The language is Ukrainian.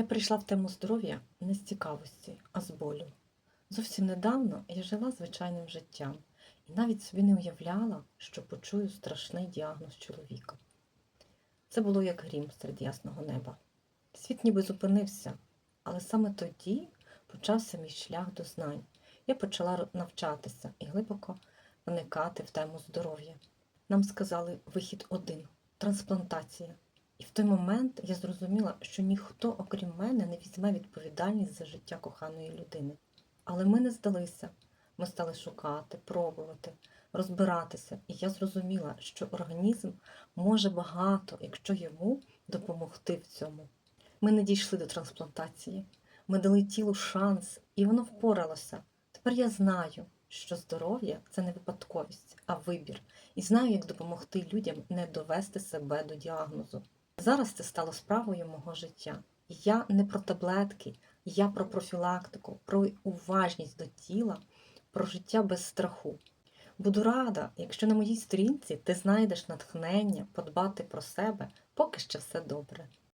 Я прийшла в тему здоров'я не з цікавості, а з болю. Зовсім недавно я жила звичайним життям і навіть собі не уявляла, що почую страшний діагноз чоловіка. Це було як грім серед ясного неба. Світ ніби зупинився, але саме тоді почався мій шлях до знань. Я почала навчатися і глибоко вникати в тему здоров'я. Нам сказали вихід один трансплантація. І в той момент я зрозуміла, що ніхто, окрім мене, не візьме відповідальність за життя коханої людини. Але ми не здалися. Ми стали шукати, пробувати, розбиратися. І я зрозуміла, що організм може багато, якщо йому допомогти в цьому. Ми не дійшли до трансплантації. Ми дали тілу шанс, і воно впоралося. Тепер я знаю, що здоров'я це не випадковість, а вибір. І знаю, як допомогти людям не довести себе до діагнозу. Зараз це стало справою мого життя. Я не про таблетки, я про профілактику, про уважність до тіла, про життя без страху. Буду рада, якщо на моїй сторінці ти знайдеш натхнення подбати про себе, поки ще все добре.